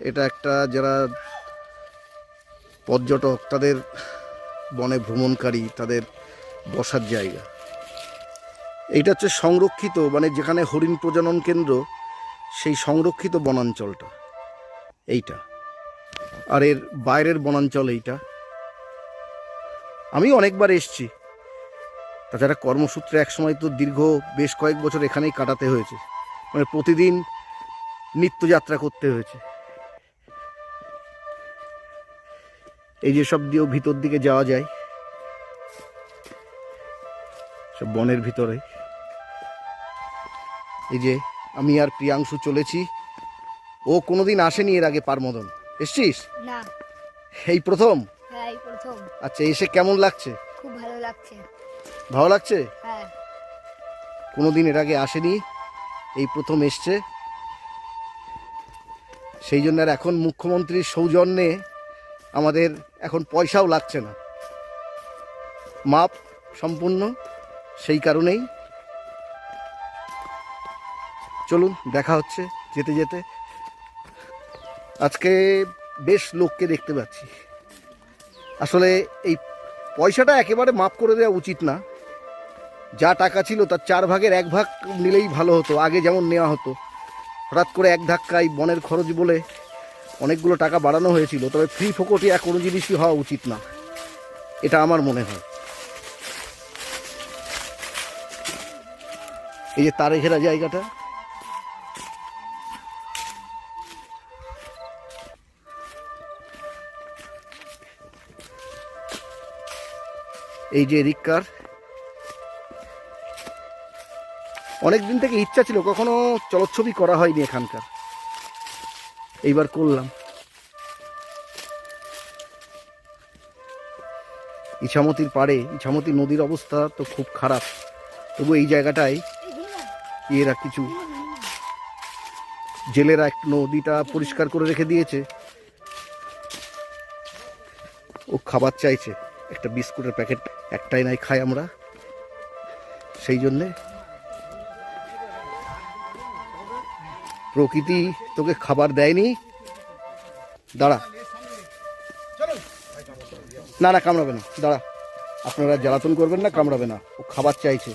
এটা একটা যারা পর্যটক তাদের বনে ভ্রমণকারী, তাদের বসার জায়গা। এইটা হচ্ছে সংরক্ষিত মানে যেখানে হরিণ প্রজনন কেন্দ্র, সেই সংরক্ষিত বনাঞ্চলটা। এইটা। আর এর বাইরের বনাঞ্চল এইটা। আমি অনেকবার এসছি। তাছাড়া কর্মসূত্রে একসময় তো দীর্ঘ বেশ কয়েক বছর এখানেই কাটাতে হয়েছে। মানে প্রতিদিন নিত্যযাত্রা করতে হয়েছে। এই যে সব দিয়েও ভিতর দিকে যাওয়া যায়। সব বনের ভিতরে। এই যে আমি আর প্রিয়াংশু চলেছি। ও কোনোদিন আসেনি এর আগে পারমদন। এসছিস? না। এই প্রথম? হ্যাঁ এই প্রথম। আচ্ছা এসে কেমন লাগছে? খুব ভালো লাগছে। ভালো লাগছে? হ্যাঁ। কোনোদিন এর আগে আসেনি। এই প্রথম এসছে। সেই জন্য আর এখন মুখ্যমন্ত্রীর সৌজন্যে আমাদের এখন পয়সাও লাগছে না। মাপ সম্পূর্ণ সেই কারণেই। চলুন, দেখা হচ্ছে যেতে যেতে। আজকে বেশ লোককে দেখতে পাচ্ছি। আসলে এই পয়সাটা একেবারে মাপ করে দেওয়া উচিত না। যা টাকা ছিল তার চার ভাগের এক ভাগ নিলেই ভালো হতো, আগে যেমন নেওয়া হতো। হঠাৎ করে এক ধাক্কায় বনের খরচ বলে অনেকগুলো টাকা বাড়ানো হয়েছিল, তবে ফ্রি ফোকটিয়া কোনো জিনিসই হওয়া উচিত না। এটা আমার মনে হয়। এই যে তারে ঘেরা জায়গাটা। এই যে রিক্কার অনেক দিন থেকে ইচ্ছা ছিল, কখনো চলচ্ছবি করা হয়নি এখানকার। এইবার করলাম। ইছামতির পাড়ে, ইছামতি নদীর অবস্থা তো খুব খারাপ। তবু এই জায়গাটায় এরা কিছু জেলেরা এক নদীটা পরিষ্কার করে রেখে দিয়েছে। ও খাবার চাইছে, একটা বিস্কুটের প্যাকেট একটাই নাই খাই আমরা। সেই জন্যে প্রকৃতি তোকে খাবার দেয়নি। দাঁড়া। না না, কামড়াবে না। দাঁড়া। আপনারা জ্বালাতন করবেন না, কামড়াবে না। ও খাবার চাইছে।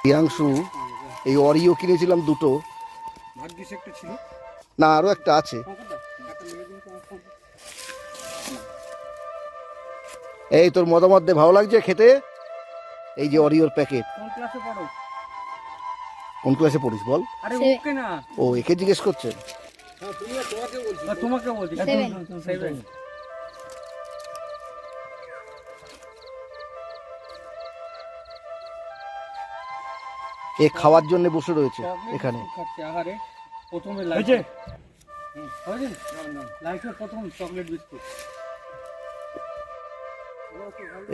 প্রিয়াংশু এই অরিও কিনেছিলাম দুটো। না আরও একটা আছে। এই তোর মতামত ভালো লাগছে খেতে? এই যে অরিওর প্যাকেট কোন ক্লাসে পড়িস বল? আরে ওকে না। ও একে জিজ্ঞেস করছে? তোমাকে বলছি। এ খাওয়ার জন্য বসে রয়েছে এখানে। আহারে প্রথমে লাইফে লাইফের প্রথম চকলেট বিস্কুট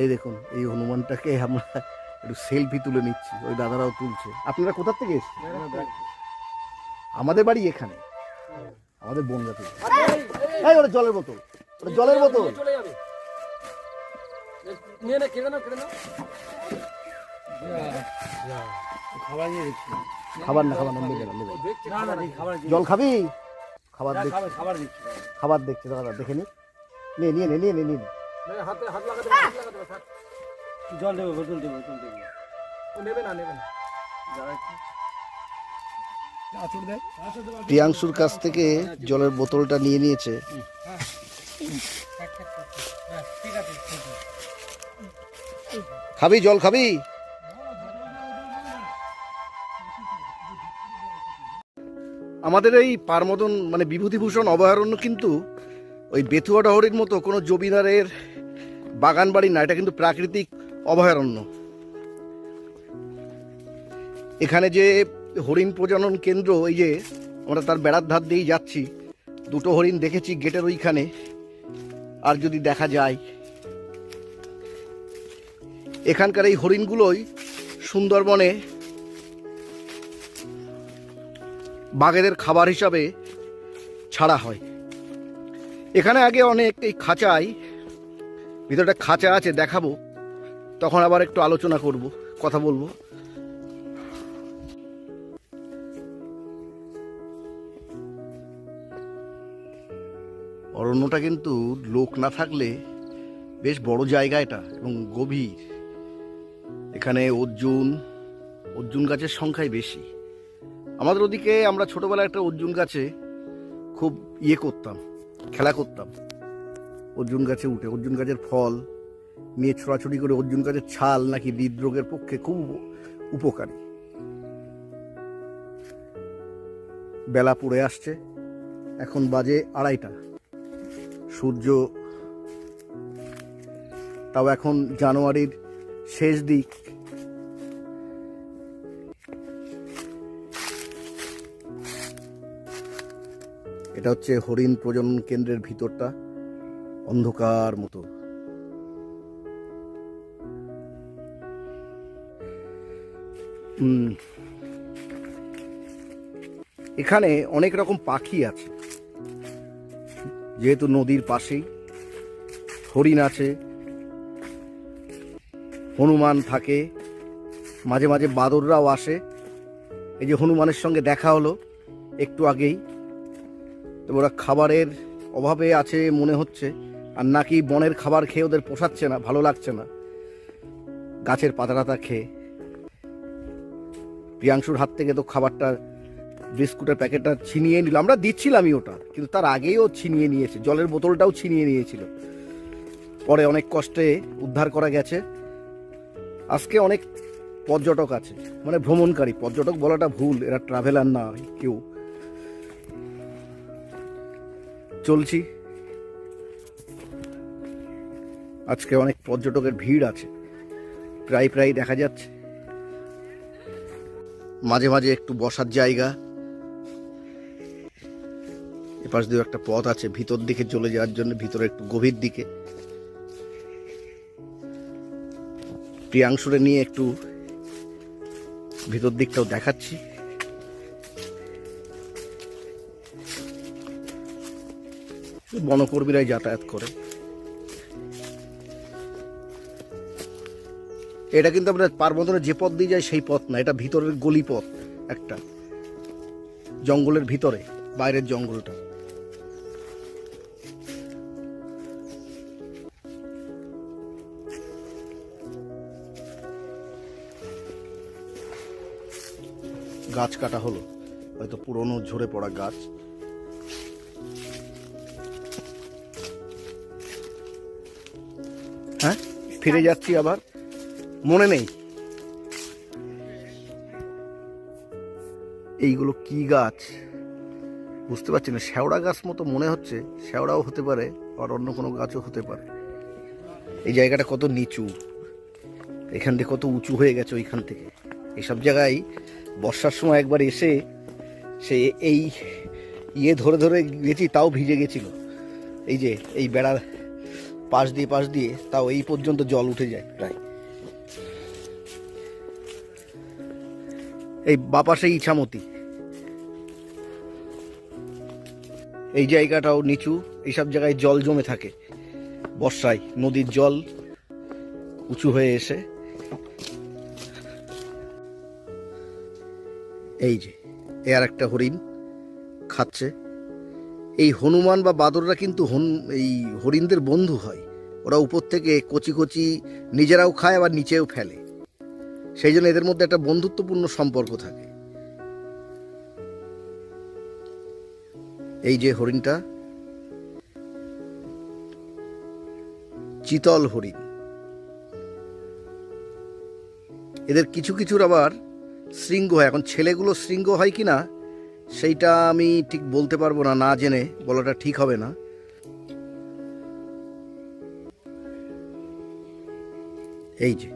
এই দেখুন এই হনুমানটাকে আমরা একটু সেলফি তুলে নিচ্ছি ওই দাদারাও তুলছে। আপনারা কোথার থেকে এসছেন? আমাদের বাড়ি এখানে। আমাদের বনগা থেকে এই ওটা জলের বোতল। ওটা জলের বোতল। খাবার নিয়ে না খাবার নেবে না নেবে না। না না এই খাবার জল খাবি? খাবার যা দেখ খাবার দেখছে। দাদা দেখে নি। নিয়ে নিয়ে নে নিয়ে নে নিয়ে। নে হাতে হাত লাগাতে হাত লাগাতে জল দেবো বোতল দেবো বোতল দেবো। নেবে না নেবে না। যারা প্রিয়াংশুর কাছ থেকে জলের বোতলটা নিয়ে নিয়েছে। খাবি জল খাবি? আমাদের এই পারমদন মানে বিভূতিভূষণ অভয়ারণ্য কিন্তু ওই বেথুয়া ডহরির মতো কোনো জমিদারের বাগান বাড়ি না। এটা কিন্তু প্রাকৃতিক অভয়ারণ্য। এখানে যে হরিণ প্রজনন কেন্দ্র, এই যে আমরা তার বেড়ার ধার দিয়েই যাচ্ছি, দুটো হরিণ দেখেছি গেটের ওইখানে। আর যদি দেখা যায়, এখানকার এই হরিণগুলোই সুন্দরবনে বাঘেদের খাবার হিসাবে ছাড়া হয়। এখানে আগে অনেক এই খাঁচায় ভিতরটা খাঁচা আছে, দেখাবো। তখন আবার একটু আলোচনা করব, কথা বলব। অরণ্যটা কিন্তু লোক না থাকলে বেশ বড় জায়গা এটা এবং গভীর। এখানে অর্জুন অর্জুন গাছের সংখ্যাই বেশি। আমাদের ওদিকে আমরা ছোটোবেলায় একটা অর্জুন গাছে খুব ইয়ে করতাম, খেলা করতাম। অর্জুন গাছে উঠে, অর্জুন গাছের ফল নিয়ে ছোড়াছুড়ি করে অর্জুন গাছের ছাল নাকি হৃদরোগের পক্ষে খুব উপকারী। বেলা পড়ে আসছে, এখন বাজে আড়াইটা। সূর্য তাও এখন জানুয়ারির শেষ দিক। এটা হচ্ছে হরিণ প্রজনন কেন্দ্রের ভিতরটা, অন্ধকার মতো। এখানে অনেক রকম পাখি আছে। যেহেতু নদীর পাশেই, হরিণ আছে, হনুমান থাকে, মাঝে মাঝে বাদররাও আসে। এই যে হনুমানের সঙ্গে দেখা হলো একটু আগেই। তো ওরা খাবারের অভাবে আছে মনে হচ্ছে, আর নাকি বনের খাবার খেয়ে ওদের পোষাচ্ছে না, ভালো লাগছে না। গাছের পাতা টাতা খেয়ে। প্রিয়াংশুর হাত থেকে তো খাবারটা বিস্কুটের প্যাকেটটা ছিনিয়ে নিল। আমরা দিচ্ছিলামই ওটা, কিন্তু তার আগেই ও ছিনিয়ে নিয়েছে, জলের বোতলটাও ছিনিয়ে নিয়েছিল। পরে অনেক কষ্টে উদ্ধার করা গেছে। আজকে অনেক পর্যটক আছে মানে ভ্রমণকারী। পর্যটক বলাটা ভুল, এরা ট্রাভেলার না, কেউ। চলছি। আজকে অনেক পর্যটকের ভিড় আছে। প্রায় প্রায় দেখা যাচ্ছে। মাঝে মাঝে একটু বসার জায়গা। এপাশ দিয়ে একটা পথ আছে, ভিতর দিকে চলে যাওয়ার জন্য, ভিতরে একটু গভীর দিকে। প্রিয়াংশুরে নিয়ে একটু ভিতর দিকটাও দেখাচ্ছি। বনকর্মীরাই যাতায়াত করে। এটা কিন্তু আমরা পার্বতনের যে পথ দিয়ে যাই সেই পথ না, এটা ভিতরের গলি পথ একটা। জঙ্গলের ভিতরে, বাইরের জঙ্গলটা। গাছ কাটা হলো, হয়তো পুরনো ঝরে পড়া গাছ। হ্যাঁ ফিরে যাচ্ছি আবার। মনে নেই? এইগুলো কি গাছ? বুঝতে পারছি না। শ্যাওড়া গাছ মতো মনে হচ্ছে শ্যাওড়াও হতে পারে, আর অন্য কোনো গাছও হতে পারে। এই জায়গাটা কত নিচু। এখান থেকে কত উঁচু হয়ে গেছে ওইখান থেকে। এইসব জায়গায় বর্ষার সময় একবার এসে সে এই ইয়ে ধরে ধরে গেছি, তাও ভিজে গেছিল। এই যে, এই বেড়ার পাশ দিয়ে পাশ দিয়ে, তাও এই পর্যন্ত জল উঠে যায় প্রায়। এই বাপাসে ইছামতি। এই জায়গাটাও নিচু, এইসব জায়গায় জল জমে থাকে। বর্ষায় নদীর জল উঁচু হয়ে এসে। এই যে, এ আর একটা হরিণ খাচ্ছে। এই হনুমান বা বাদররা কিন্তু এই হরিণদের বন্ধু হয়। ওরা উপর থেকে কচি কচি নিজেরাও খায়, আবার নিচেও ফেলে। সেই জন্য এদের মধ্যে একটা বন্ধুত্বপূর্ণ সম্পর্ক থাকে। এই যে হরিণটা, চিতল হরিণ। এদের কিছু কিছুর আবার শৃঙ্গ হয়। এখন ছেলেগুলো শৃঙ্গ হয় কি না সেইটা আমি ঠিক বলতে পারব না না জেনে বলাটা ঠিক হবে না। এই যে।